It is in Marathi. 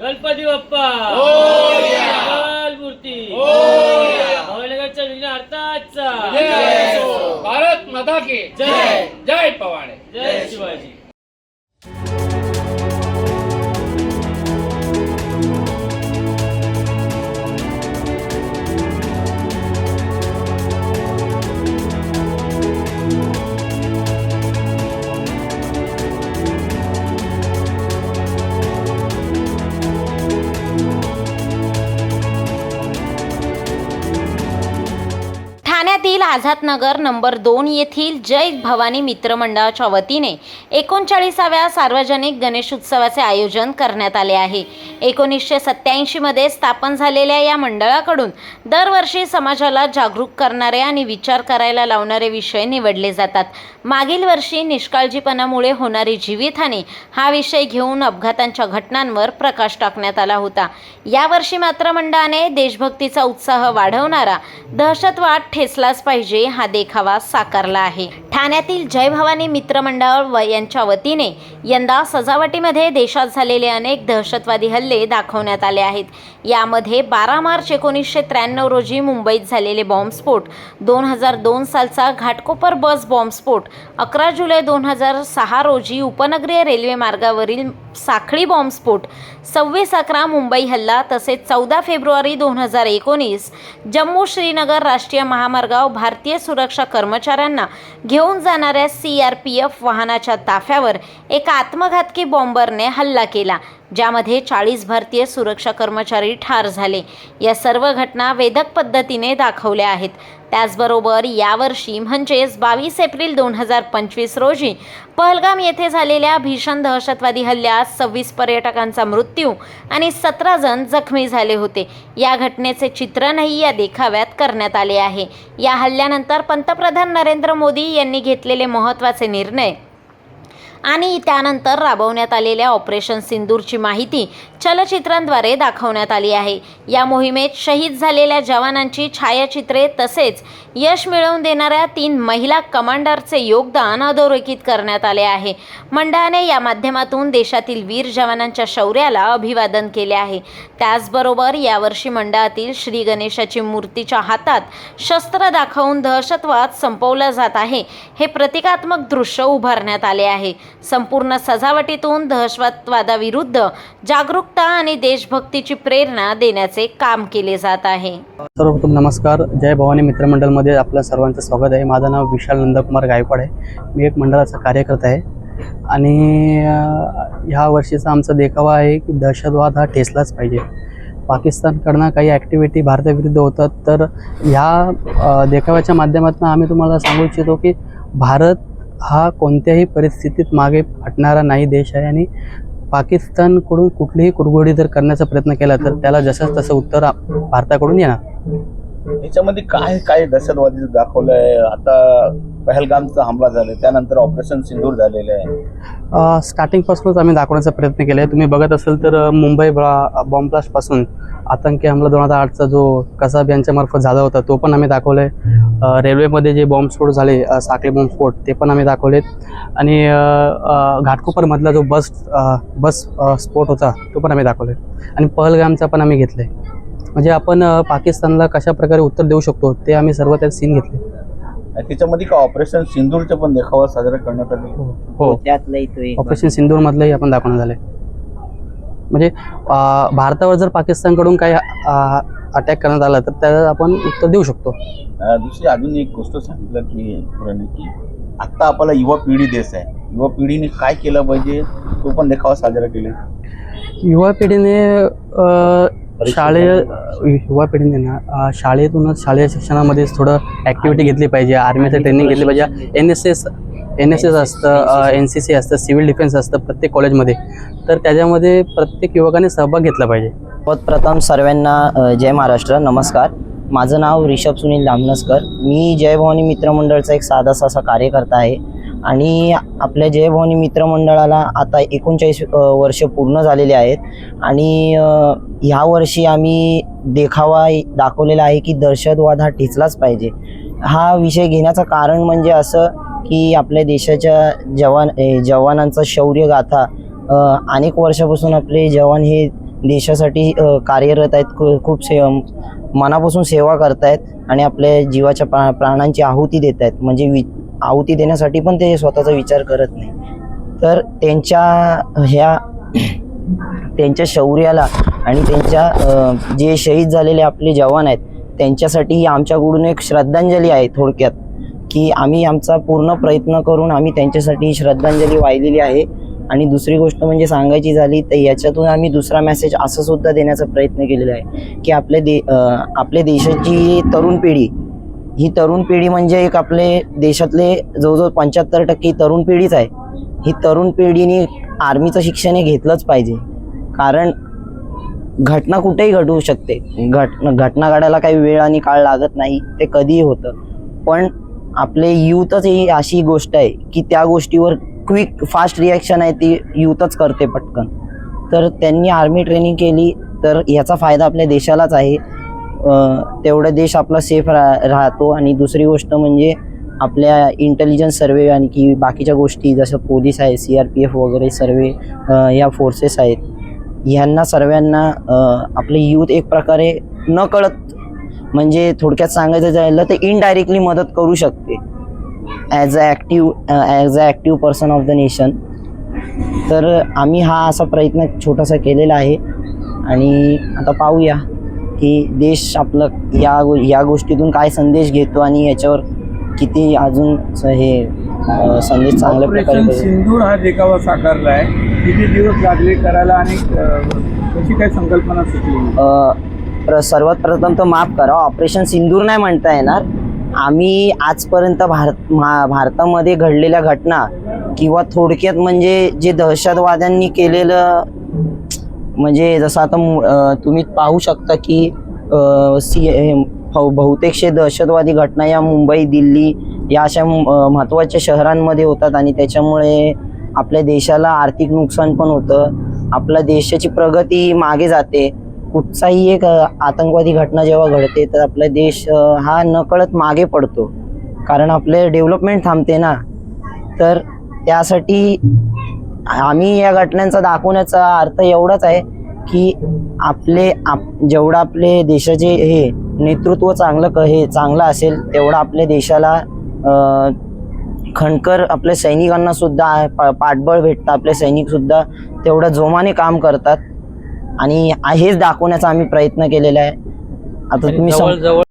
गणपती बाप्पा. मंगल मूर्ती मोरया. भावनगरच्या विघ्नहर्ताचा जय हो. भारत माता की जय. जय पवाडे जय शिवाजी आझादनगर नंबर दोन येथील जय भवानी मित्रमंडळाच्या वतीने एकोणचाळीसाव्या सार्वजनिक गणेशोत्सवाचे आयोजन करण्यात आले आहे. एकोणीसशे सत्याऐंशीमध्ये स्थापन झालेल्या या मंडळाकडून दरवर्षी समाजाला जागरूक करणारे आणि विचार करायला लावणारे विषय निवडले जातात. मागील वर्षी निष्काळजीपणामुळे होणारी जीवितहानी हा विषय घेऊन अपघातांच्या घटनांवर प्रकाश टाकण्यात आला होता. यावर्षी मात्र मंडळाने देशभक्तीचा उत्साह वाढवणारा दहशतवाद ठेचलाच पाहिजे. हा देखावा साकारला आहे. ठाण्यातील जय भवानी मित्रमंडळ व यांच्या वतीने यंदा सजावटीमध्ये देशात झालेले अनेक दहशतवादी हल्ले दाखवण्यात आले आहेत. यामध्ये बारा मार्च एकोणीसशे त्र्याण्णव रोजी मुंबईत झालेले बॉम्बस्फोट दोन हजार दोन सालचा घाटकोपर बस बॉम्बस्फोट अकरा जुलै दोन हजार सहा रोजी उपनगरीय रेल्वे मार्गावरील साखळी बॉम्बस्फोट सव्वीस अकरा मुंबई हल्ला तसेच चौदा फेब्रुवारी दोन हजार एकोणीस जम्मू श्रीनगर राष्ट्रीय महामार्गावर भारतीय सुरक्षा कर्मचाऱ्यांना घेऊन जाणाऱ्या सी आर पी एफ वाहनाच्या ताफ्यावर एका आत्मघातकी बॉम्बरने हल्ला केला ज्यामध्ये चाळीस भारतीय सुरक्षा कर्मचारी ठार झाले. या सर्व घटना वेधक पद्धतीने दाखवल्या आहेत. त्याचबरोबर यावर्षी म्हणजेच बावीस एप्रिल दोन हजार पंचवीस रोजी पहलगाम येथे झालेल्या भीषण दहशतवादी हल्ल्यात सव्वीस पर्यटकांचा मृत्यू आणि सतरा जण जखमी झाले होते. या घटनेचे चित्रणही या देखाव्यात करण्यात आले आहे. या हल्ल्यानंतर पंतप्रधान नरेंद्र मोदी यांनी घेतलेले महत्त्वाचे निर्णय आणि त्यानंतर राबवण्यात आलेल्या ऑपरेशन सिंदूरची माहिती चलचित्रांद्वारे दाखवण्यात आली आहे. या मोहिमेत शहीद झालेल्या जवानांची छायाचित्रे तसेच यश मिळवून देणाऱ्या तीन महिला कमांडरचे योगदान अधोरेखित करण्यात आले आहे. मंडळाने या माध्यमातून देशातील वीर जवानांच्या शौर्याला अभिवादन केले आहे. त्याचबरोबर यावर्षी मंडळातील श्री गणेशाची मूर्तीच्या हातात शस्त्र दाखवून दहशतवाद संपवला जात आहे. हे प्रतिकात्मक दृश्य उभारण्यात आले आहे. संपूर्ण सजावटीतून दहशतवादाविरुद्ध जागरूकता आणि देशभक्तीची प्रेरणा देण्याचे काम केले जात आहे. सर्वप्रथम नमस्कार. जय भवानी मित्रमंडळमध्ये आपलं सर्वांचं स्वागत आहे. माझं नाव विशाल नंदकुमार गायकवाड आहे. मी एक मंडळाचा कार्यकर्ता आहे. आणि ह्या वर्षीचा आमचा देखावा आहे की दहशतवाद हा ठेचलाच पाहिजे. पाकिस्तानकडनं काही ॲक्टिव्हिटी भारताविरुद्ध होतात तर ह्या देखाव्याच्या माध्यमातून आम्ही तुम्हाला सांगू इच्छितो की भारत हा कोणत्याही परिस्थितीत मागे हटणारा नाही देश आहे आणि पाकिस्तानकडून कुठलीही कुरघोडी जर करण्याचा प्रयत्न केला तर त्याला जसंच तसं उत्तर भारताकडून येणार. याच्यामध्ये काय काय दहशतवादी दाखवलंय? आता पहलगामचा हमला झाला त्यानंतर ऑपरेशन सिंदूर झालेलं आहे. स्टार्टिंगपासूनच आम्ही दाखवण्याचा प्रयत्न केला आहे तुम्ही बघत असाल तर मुंबई बॉम्ब ब्लास्टपासून आतंकी हमला दोन हजार आठचा जो कसाब यांच्यामार्फत झाला होता तो पण आम्ही दाखवला आहे रेल्वेमध्ये जे बॉम्बस्फोट झाले साखळी बॉम्बस्फोट ते पण आम्ही दाखवलेत. आणि घाटकोपरमधला जो बस बस स्फोट होता तो पण आम्ही दाखवला आणि पहलगामचा पण आम्ही घेतला आहे म्हणजे आपण पाकिस्तानला कशा प्रकारे उत्तर देऊ शकतो ते आम्ही सर्व त्यात सीन घेतले. त्याच्यामध्ये का ऑपरेशन सिंदूरचे पण देखावा साजरा करण्यात आले? हो. त्यातलाही तो एक ऑपरेशन सिंदूरमधलंही आपण दाखवण्यात आलंय. म्हणजे भारतावर जर पाकिस्तानकडून काही अटॅक करण्यात आला तर त्याला आपण उत्तर देऊ शकतो. दुसरी अजून एक गोष्ट सांगितलं की की आत्ता आपला युवा पिढी देश आहे. युवा पिढीने काय केलं पाहिजे तो पण देखावा साजरा केले. युवा पिढीने शालेय युवा पिढीने ना शाळेतूनच शालेय शिक्षणामध्ये थोडं ॲक्टिव्हिटी घेतली पाहिजे आर्मीचं ट्रेनिंग घेतली पाहिजे. N S S N S S असतं एन सी सी असतं सिव्हिल डिफेन्स असतं प्रत्येक कॉलेजमध्ये तर त्याच्यामध्ये प्रत्येक युवकाने सहभाग घेतला पाहिजे. सर्वप्रथम सर्वांना जय महाराष्ट्र नमस्कार. माझं नाव रिषभ सुनील लामणसकर मी जय भवानी मित्रमंडळचा एक साधासा असा कार्यकर्ता आहे. आणि आपल्या जय भवानी मित्रमंडळाला आता एकोणचाळीस वर्ष पूर्ण झालेले आहेत. आणि ह्या वर्षी आम्ही देखावा दाखवलेला आहे की दहशतवाद हा ठिचलाच पाहिजे. हा विषय घेण्याचं कारण म्हणजे असं की आपल्या देशाच्या जवान जवानांचा शौर्यगाथा गाथा अनेक वर्षापासून आपले जवान हे देशासाठी कार्यरत आहेत. खू- खूप से मनापासून सेवा करतायत आणि आपल्या जीवाच्या प्रा प्राणांची आहुती देत आहेत म्हणजे वि आहुती देण्यासाठी पण ते स्वतःचा विचार करत नाही. तर त्यांच्या ह्या त्यांच्या शौर्याला आणि त्यांच्या जे शहीद झालेले आपले जवान आहेत त्यांच्यासाठी ही आमच्याकडून एक श्रद्धांजली आहे थोडक्यात. की आम्ही आमचा पूर्ण प्रयत्न करून आम्ही त्यांच्यासाठी ही श्रद्धांजली वाहिलेली आहे. आणि दुसरी गोष्ट म्हणजे सांगायची झाली तर याच्यातून आम्ही दुसरा मेसेज असं सुद्धा देण्याचा प्रयत्न केलेला आहे की आपल्या दे आपल्या देशाची तरुण पिढी ही तरुण पिढी म्हणजे एक आपले देशातले जवळजवळ पंच्याहत्तर टक्के तरुण पिढीच आहे. ही तरुण पिढीने आर्मीचं शिक्षण हे घेतलंच पाहिजे. कारण घटना कुठेही घडू शकते. घट घटना घडायला काही वेळ आणि काळ लागत नाही ते कधीही होतं. पण आपले यूथच ही अशी गोष्ट आहे की त्या गोष्टीवर क्विक फास्ट रिॲक्शन आहे ती यूथच करते पटकन. तर त्यांनी आर्मी ट्रेनिंग केली तर याचा फायदा आपल्या देशालाच आहे. तेवढा देश आपला सेफ रा राहतो आणि दुसरी गोष्ट म्हणजे आपल्या इंटेलिजन्स सर्वे आणि की बाकीच्या गोष्टी जसं पोलीस आहे सी आर पी एफ वगैरे सर्वे ह्या फोर्सेस आहेत. ह्यांना सर्वांना आपले यूथ एक प्रकारे न कळत म्हणजे थोडक्यात सांगायचं झालं तर इनडायरेक्टली मदत करू शकते. As a active as a active person of the nation तर आम्ही हा असा प्रयत्न छोटासा केलेला आहे. आणि आता पाहूया की देश आपलं या गो या गोष्टीतून काय संदेश घेतो आणि याच्यावर किती अजून हे संदेश चांगल्या प्रकारे. सिंदूर हा देखावा साकारला आहे किती दिवस लागले करायला आणि कशी काय संकल्पना सुचली? सर्वात प्रथम तर माफ करा ऑपरेशन सिंदूर नाही म्हणता येणार. आम्ही आजपर्यंत भारत भारतामध्ये घडलेल्या घटना किंवा थोडक्यात म्हणजे जे दहशतवाद्यांनी केलेलं म्हणजे जसं आता मु- तुम्ही पाहू शकता की सी बहुतेकशे दहशतवादी घटना या मुंबई दिल्ली या अशा महत्त्वाच्या शहरांमध्ये होतात आणि त्याच्यामुळे आपल्या देशाला आर्थिक नुकसान पण होतं. आपल्या देशाची प्रगती मागे जाते. कुठचाही एक आतंकवादी घटना जेव्हा घडते तर आपला देश हा नकळत मागे पडतो. कारण आपले डेव्हलपमेंट थांबते ना. तर त्यासाठी आम्ही या घटनांचा दाखवण्याचा अर्थ एवढाच आहे की आपले आप जेवढं आपले देशाचे हे नेतृत्व चांगलं क हे चांगलं असेल तेवढं आपल्या देशाला खणकर आपल्या सैनिकांना सुद्धा पा- पाठबळ भेटतं आपले सैनिकसुद्धा तेवढं तेवढ्या जोमाने काम करतात. आणि हेच दाखवण्याचा आम्ही प्रयत्न केलेला आहे. आता तुम्ही सम- जवळ जवळ